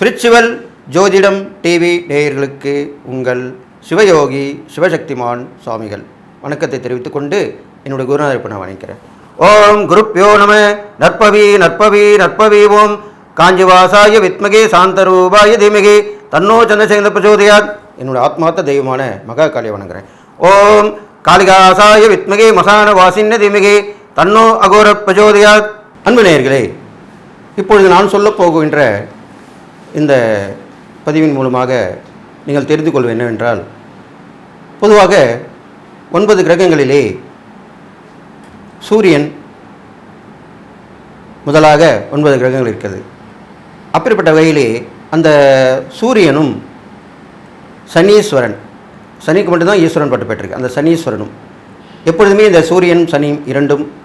பிரிச்சுவல் ஜோதிடம் டிவி நேயர்களுக்கு உங்கள் சிவயோகி சிவசக்திமான் சுவாமிகள். வணக்கத்தை தெரிவித்துக் கொண்டு என்னுடைய குருநாதர் நான் வணங்கிறேன் ஓம் குருப்யோ நம நற்பவி நற்பவி நற்பவி ஓம். காஞ்சிவாசாய வித்மகே சாந்தரூபாய தீமகி தன்னோ சந்திரசேகர பிரச்சோதயாத். என்னோட ஆத்மார்த்த தெய்வமான மகா காளியை வணங்குறேன். ஓம் காளிகாசாய வித்மகே மசான வாசின்ன தீமகி தன்னோ அகோர பிரஜோதயா அன்பு நேயர்களே இப்பொழுது நான் சொல்லப் போகின்ற இந்த பதிவின் மூலமாக நீங்கள் தெரிந்து கொள்வது என்னவென்றால் பொதுவாக ஒன்பது கிரகங்களிலே சூரியன் முதலாக ஒன்பது கிரகங்கள் இருக்கிறது. அப்படிப்பட்ட வகையிலே அந்த சூரியனும் சனீஸ்வரன் சனிக்கு மட்டும்தான் ஈஸ்வரன் பட்டு பெற்றிருக்கு அந்த சனீஸ்வரனும் எப்பொழுதுமே இந்த சூரியன் சனி இரண்டும்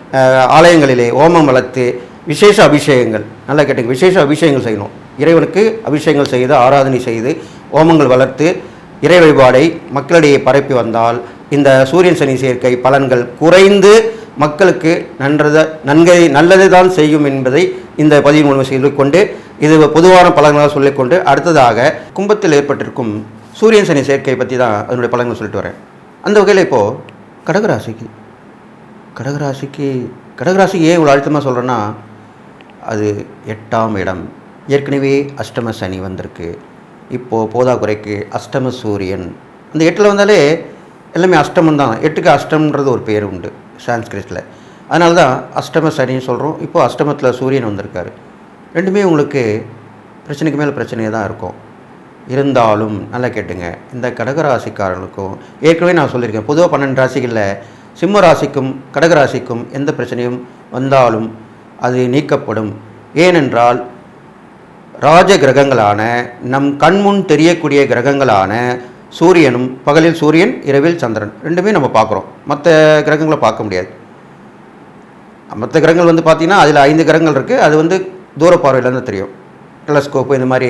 ஆலயங்களிலே ஓமம் வளர்த்து விசேஷ அபிஷேகங்கள். நல்லா கேட்டுங்க. விசேஷ அபிஷேகங்கள் செய்யணும். இறைவனுக்கு அபிஷேகங்கள் செய்து ஆராதனை செய்து ஓமங்கள் வளர்த்து இறை வழிபாடை மக்களிடையே பரப்பி வந்தால் இந்த சூரியன் சனி சேர்க்கை பலன்கள் குறைந்து மக்களுக்கு நன்றத நன்கை நல்லது தான் செய்யும் என்பதை இந்த பதிவு மூலம் சொல்லிக்கொண்டு இது பொதுவான பலன்களாக சொல்லிக்கொண்டு அடுத்ததாக கும்பத்தில் ஏற்பட்டிருக்கும் சூரியன் சனி சேர்க்கை பற்றி தான் அதனுடைய பலன்கள் சொல்லிட்டு வரேன். அந்த வகையில் இப்போது கடகராசிக்கு கடகராசிக்கு கடகராசிக்கு ஏன் இவ்வளோ அழுத்தமாக சொல்கிறேன்னா அது எட்டாம் இடம். ஏற்கனவே அஷ்டம சனி வந்திருக்கு. இப்போது போதாக்குறைக்கு அஷ்டம சூரியன். அந்த எட்டில் வந்தாலே எல்லாமே அஷ்டமம் தான். எட்டுக்கு அஷ்டம்ன்றது ஒரு பேர் உண்டு சான்ஸ்கிரிட்டில் அதனால தான் அஷ்டம சனின்னு சொல்கிறோம் இப்போது அஷ்டமத்தில் சூரியன் வந்திருக்காரு. ரெண்டுமே உங்களுக்கு பிரச்சனைக்கு மேலே பிரச்சனையாக தான் இருக்கும். இருந்தாலும் நல்லா கேட்டுங்க. இந்த கடகராசிக்காரர்களுக்கும் ஏற்கனவே நான் சொல்லியிருக்கேன் பொதுவாக பன்னெண்டு ராசிகளில் சிம்ம ராசிக்கும் கடகராசிக்கும் எந்த பிரச்சனையும் வந்தாலும் அது நீக்கப்படும். ஏனென்றால் ராஜ கிரகங்களான நம் கண்முன் தெரியக்கூடிய கிரகங்களான சூரியனும் பகலில் சூரியன் இரவில் சந்திரன் ரெண்டுமே நம்ம பார்க்குறோம். மற்ற கிரகங்களை பார்க்க முடியாது. மற்ற கிரகங்கள் வந்து பார்த்திங்கன்னா அதில் ஐந்து கிரகங்கள் இருக்குது அது வந்து தூர பார்வையிலேருந்து தெரியும். டெலஸ்கோப்பு இந்த மாதிரி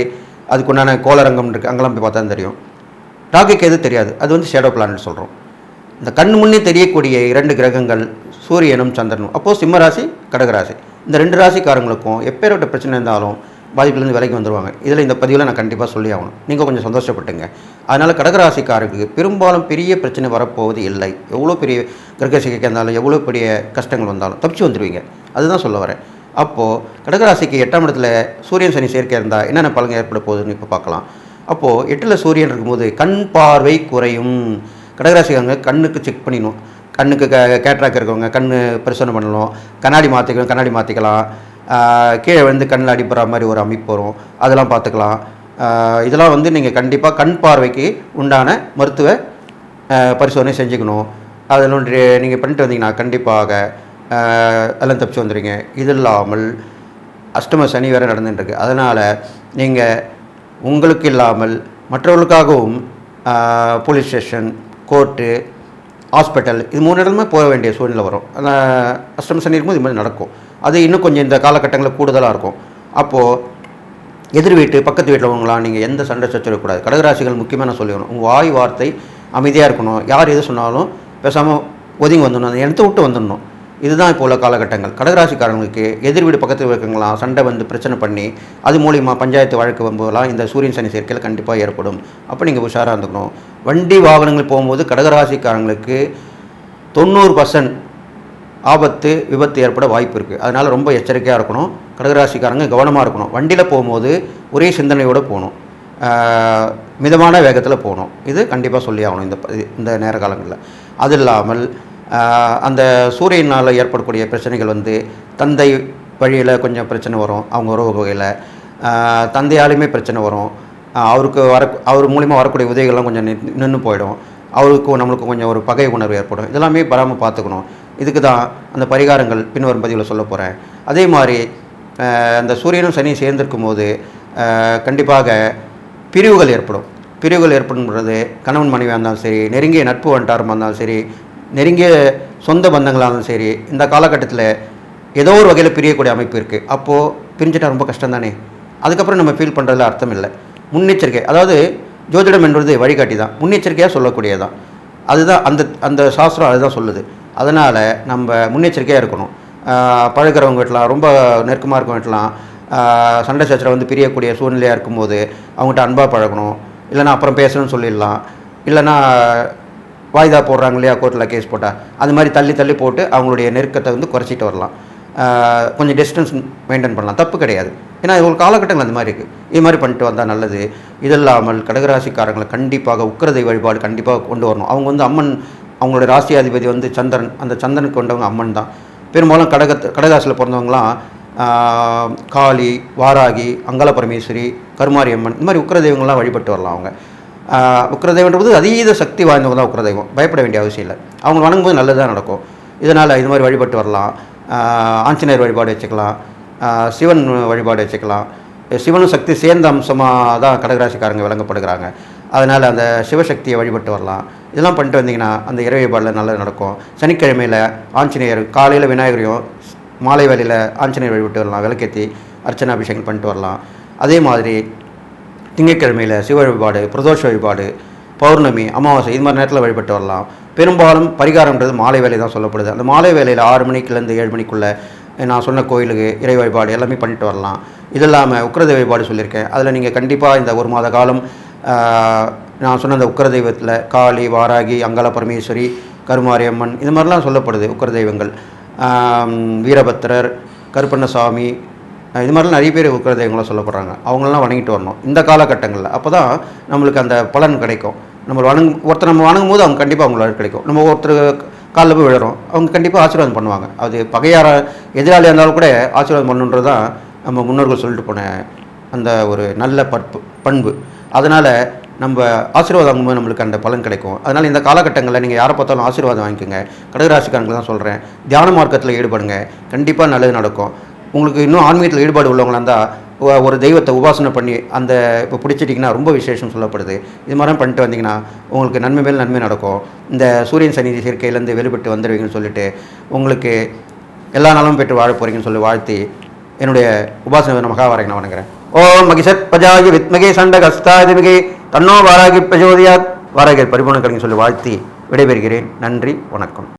அதுக்குண்டான கோளரங்கம் இருக்குது அங்கெல்லாம் போய் பார்த்தா தான் தெரியும். ராகுக்கு எது தெரியாது. அது வந்து ஷேடோ பிளானட் சொல்கிறோம் இந்த கண் முன்னே தெரியக்கூடிய இரண்டு கிரகங்கள் சூரியனும் சந்திரனும். அப்போது சிம்மராசி கடகராசி இந்த ரெண்டு ராசிக்காரங்களுக்கும் எப்பேற்பட்ட பிரச்சனை இருந்தாலும் பாதிப்புலேருந்து விலைக்கு வந்துடுவாங்க இதில் இந்த பதிவில் நான் கண்டிப்பாக சொல்லி ஆகணும். நீங்கள் கொஞ்சம் சந்தோஷப்பட்டுங்க. அதனால் கடகராசிக்காருக்கு பெரும்பாலும் பெரிய பிரச்சனை வரப்போவது இல்லை. எவ்வளோ பெரிய கிரக சிகிச்சை இருந்தாலும் எவ்வளோ பெரிய கஷ்டங்கள் வந்தாலும் தப்பிச்சு வந்துடுவீங்க அதுதான் சொல்ல வரேன். அப்போது கடகராசிக்கு எட்டாம் இடத்துல சூரியன் சனி சேர்க்கை இருந்தால் என்னென்ன பலன் ஏற்பட போகுதுன்னு இப்போ பார்க்கலாம். அப்போது எட்டில் சூரியன் இருக்கும்போது கண் பார்வை குறையும். கடகராசிக்காரங்க கண்ணுக்கு செக் பண்ணிடணும். கண்ணுக்கு க கேட்ராக் இருக்கவங்க கண் பரிசோதனை பண்ணணும். கண்ணாடி மாற்றிக்கணும் கண்ணாடி மாற்றிக்கலாம் கீழே வந்து கண்ணில் அடிப்படுற மாதிரி ஒரு அமைப்பு வரும். அதெல்லாம் பார்த்துக்கலாம். இதெல்லாம் வந்து நீங்கள் கண்டிப்பாக கண் பார்வைக்கு உண்டான மருத்துவ பரிசோதனை செஞ்சுக்கணும். அதில் ஒன்று நீங்கள் பண்ணிட்டு வந்தீங்கன்னா கண்டிப்பாக எல்லாம் தப்பிச்சு வந்துடுங்க இது இல்லாமல் அஷ்டம சனி வேறு நடந்துட்டுருக்கு. அதனால் நீங்கள் உங்களுக்கு இல்லாமல் மற்றவர்களுக்காகவும் போலீஸ் ஸ்டேஷன் கோர்ட்டு ஹாஸ்பிட்டல் இது மூணு இடமே போக வேண்டிய சூழ்நிலை வரும். அந்த அஷ்டம சனி இருக்கும்போது இது மாதிரி நடக்கும். அது இன்னும் கொஞ்சம் இந்த காலகட்டங்களில் கூடுதலாக இருக்கும். அப்போது எதிர் வீட்டு பக்கத்து வீட்டில் உங்களாம் நீங்கள் எந்த சண்டை சச்சரக்கூடாது கடகராசிகள் முக்கியமாக நான் சொல்லிடணும். உங்கள் வாய் வார்த்தை அமைதியாக இருக்கணும். யார் எது சொன்னாலும் பேசாமல் ஒதுங்கி வந்துடணும். அந்த இடத்த விட்டு வந்துடணும். இதுதான் இப்போ உள்ள காலகட்டங்கள். கடகராசிக்காரங்களுக்கு எதிர் வீடு பக்கத்தில் இருக்கவங்களாம் சண்டை வந்து பிரச்சனை பண்ணி அது மூலிமா பஞ்சாயத்து வழக்கு வரும்போதெல்லாம் இந்த சூரியன் சனி சேர்க்கையில் கண்டிப்பாக ஏற்படும். அப்போ நீங்கள் உஷாராக இருந்துக்கணும். வண்டி வாகனங்கள் போகும்போது கடகராசிக்காரங்களுக்கு தொண்ணூறு பர்சன்ட் ஆபத்து விபத்து ஏற்பட வாய்ப்பு இருக்குது அதனால் ரொம்ப எச்சரிக்கையாக இருக்கணும். கடகராசிக்காரங்க கவனமாக இருக்கணும். வண்டியில் போகும்போது ஒரே சிந்தனையோடு போகணும். மிதமான வேகத்தில் போகணும். இது கண்டிப்பாக சொல்லி ஆகணும் இந்த இந்த நேர காலங்களில். அது இல்லாமல் அந்த சூரியனால் ஏற்படக்கூடிய பிரச்சனைகள் வந்து தந்தை வழியில் கொஞ்சம் பிரச்சனை வரும் அவங்க உறவு வகையில். தந்தையாலுமே பிரச்சனை வரும். அவருக்கு வர அவர் மூலிமா வரக்கூடிய உதவிகள்லாம் கொஞ்சம் நின்று போயிடும். அவருக்கும் நம்மளுக்கும் கொஞ்சம் ஒரு பகை உணர்வு ஏற்படும். இதெல்லாமே பராமல் பார்த்துக்கணும். இதுக்கு தான் அந்த பரிகாரங்கள் பின்வரும் பதிவில் சொல்ல போகிறேன் அதே மாதிரி அந்த சூரியனும் சனியும் சேர்ந்திருக்கும் போது கண்டிப்பாக பிரிவுகள் ஏற்படும். பிரிவுகள் ஏற்படும்ன்றது கணவன் மனைவியாக இருந்தாலும் சரி நெருங்கிய நட்பு வண்டாரமாக இருந்தாலும் சரி நெருங்கிய சொந்த பந்தங்களாக இருந்தாலும் சரி இந்த காலகட்டத்தில் ஏதோ ஒரு வகையில் பிரியக்கூடிய அமைப்பு இருக்குது அப்போது பிரிஞ்சுட்டா ரொம்ப கஷ்டம் தானே அதுக்கப்புறம் நம்ம ஃபீல் பண்ணுறதுல அர்த்தம் இல்லை. முன்னெச்சரிக்கை அதாவது ஜோதிடம் என்பது வழிகாட்டி தான். முன்னெச்சரிக்கையாக சொல்லக்கூடியதான் அதுதான் அந்த அந்த சாஸ்திரம் அதுதான் சொல்லுது. அதனால் நம்ம முன்னெச்சரிக்கையாக இருக்கணும். பழகிறவங்க பழகுறவங்க வீட்டலாம் ரொம்ப நெருக்கமாக இருக்கவங்க வீட்டலாம் சண்டை சச்சரை வந்து பிரியக்கூடிய சூழ்நிலையாக இருக்கும்போது அவங்ககிட்ட அன்பாக பழகணும். இல்லைனா அப்புறம் பேசணும்னு சொல்லிடலாம். இல்லைன்னா வாய்தா போடுறாங்க இல்லையா கோர்ட்டில் கேஸ் போட்டால் அது மாதிரி தள்ளி தள்ளி போட்டு அவங்களுடைய நெருக்கத்தை வந்து குறைச்சிட்டு வரலாம். கொஞ்சம் டிஸ்டன்ஸ் மெயின்டைன் பண்ணலாம். தப்பு கிடையாது. ஏன்னா இது ஒரு காலகட்டங்கள் அந்த மாதிரி இருக்குது இது மாதிரி பண்ணிட்டு வந்தால் நல்லது. இது இல்லாமல் கடகராசிக்காரங்களை கண்டிப்பாக உக்கிரதை வழிபாடு கண்டிப்பாக கொண்டு வரணும். அவங்க வந்து அம்மன் அவங்களோட ராசியாதிபதி வந்து சந்திரன். அந்த சந்திரனுக்கு கொண்டவங்க அம்மன் தான். பெரும்பாலும் கடக கடகராசியில் பிறந்தவங்களாம் காளி வாராகி அங்கல பரமேஸ்வரி கருமாரி அம்மன் இந்த மாதிரி உக்கிர தெய்வங்கள்லாம் வழிபட்டு வரலாம் அவங்க. உக்ரதெய்வன்றது அதீத சக்தி வாய்ந்தவங்க தான் உக்ரதெய்வம் பயப்பட வேண்டிய அவசியம் இல்லை. அவங்க வணங்கும்போது நல்லதாக நடக்கும். இதனால் இது மாதிரி வழிபட்டு வரலாம். ஆஞ்சநேயர் வழிபாடு வச்சுக்கலாம். சிவன் வழிபாடு வச்சுக்கலாம். சிவனும் சக்தி சேர்ந்த அம்சமாக தான் கடகராசிக்காரங்க விளங்கப்படுகிறாங்க. அதனால் அந்த சிவசக்தியை வழிபட்டு வரலாம். இதெல்லாம் பண்ணிட்டு வந்தீங்கன்னா அந்த இறை வழிபாடில் நல்லது நடக்கும். சனிக்கிழமையில் ஆஞ்சநேயர் காலையில் விநாயகரையும் மாலை வேலையில் ஆஞ்சநேயர் வழிபட்டு வரலாம். விளக்கேற்றி அர்ச்சனை அபிஷேகம் பண்ணிட்டு வரலாம். அதே மாதிரி திங்கட்கிழமையில் சிவ வழிபாடு பிரதோஷ வழிபாடு பௌர்ணமி அமாவாசை இது மாதிரி நேரத்தில் வழிபட்டு வரலாம். பெரும்பாலும் பரிகாரம்ன்றது மாலை வேலை தான் சொல்லப்படுது. அந்த மாலை வேலையில் ஆறு மணிக்குலேருந்து ஏழு மணிக்குள்ளே நான் சொன்ன கோயிலுக்கு இறை வழிபாடு எல்லாமே பண்ணிட்டு வரலாம். இது இல்லாமல் உக்கிரதை வழிபாடு சொல்லியிருக்கேன். அதில் நீங்கள் கண்டிப்பாக இந்த ஒரு மாத காலம் நான் சொன்ன அந்த உக்கர தெய்வத்தில் காளி வாராகி அங்காள பரமேஸ்வரி கருமாரி அம்மன் இது மாதிரிலாம் சொல்லப்படுது உக்கர தெய்வங்கள் வீரபத்திரர் கருப்பண்ணசாமி இது மாதிரிலாம் நிறைய பேர் உக்கிர தெய்வங்களாம் சொல்லப்படுறாங்க. அவங்களெல்லாம் வணங்கிட்டு வரணும். இந்த காலகட்டங்களில். அப்போ தான் நம்மளுக்கு அந்த பலன் கிடைக்கும். நம்ம வணங்கு ஒருத்தர் நம்ம வணங்கும் போது அவங்க கண்டிப்பாக அவங்களால கிடைக்கும். நம்ம ஒருத்தர் காலில் போய் விழுறோம். அவங்க கண்டிப்பாக ஆசீர்வாதம் பண்ணுவாங்க. அது பகையார எதிராளியாக இருந்தாலும் கூட ஆசீர்வாதம் பண்ணுன்றது தான் நம்ம முன்னோர்கள் சொல்லிட்டு போன அந்த ஒரு நல்ல பண்பு பண்பு. அதனால் நம்ம ஆசீர்வாதம் வாங்கும்போது நம்மளுக்கு அந்த பலன் கிடைக்கும். அதனால் இந்த காலகட்டங்களில் நீங்கள் யாரை பார்த்தாலும் ஆசீர்வாதம் வாங்கிக்கோங்க. கடகராசிக்காரங்களுக்கு தான் சொல்கிறேன் தியான மார்க்கத்தில் ஈடுபடுங்க. கண்டிப்பாக நல்லது நடக்கும். உங்களுக்கு இன்னும் ஆன்மீகத்தில் ஈடுபாடு உள்ளவங்களா இருந்தால் ஒரு தெய்வத்தை உபாசனை பண்ணி அந்த இப்போ பிடிச்சிட்டிங்கன்னா ரொம்ப விசேஷம் சொல்லப்படுது. இது மாதிரி பண்ணிட்டு வந்தீங்கன்னா உங்களுக்கு நன்மை மேல் நன்மை நடக்கும். இந்த சூரியன் சனி சேர்க்கையிலேருந்து வெளிப்பட்டு வந்துடுவீங்கன்னு சொல்லிட்டு உங்களுக்கு எல்லா நாளும் பெற்று வாழ போகிறீங்கன்னு சொல்லி வாழ்த்தி என்னுடைய உபாசனை மகாவாரங்க நான் வணங்குறேன். ஓம் மகிஷத் பஜாகி வித்மகே சண்டகஸ்தாதிமிகே தன்னோ வாராகி பிரஜோதியாத் வாராகி பரிபூர்ண கலைஞர் சொல்லி வாழ்த்தி விடைபெறுகிறேன். நன்றி வணக்கம்.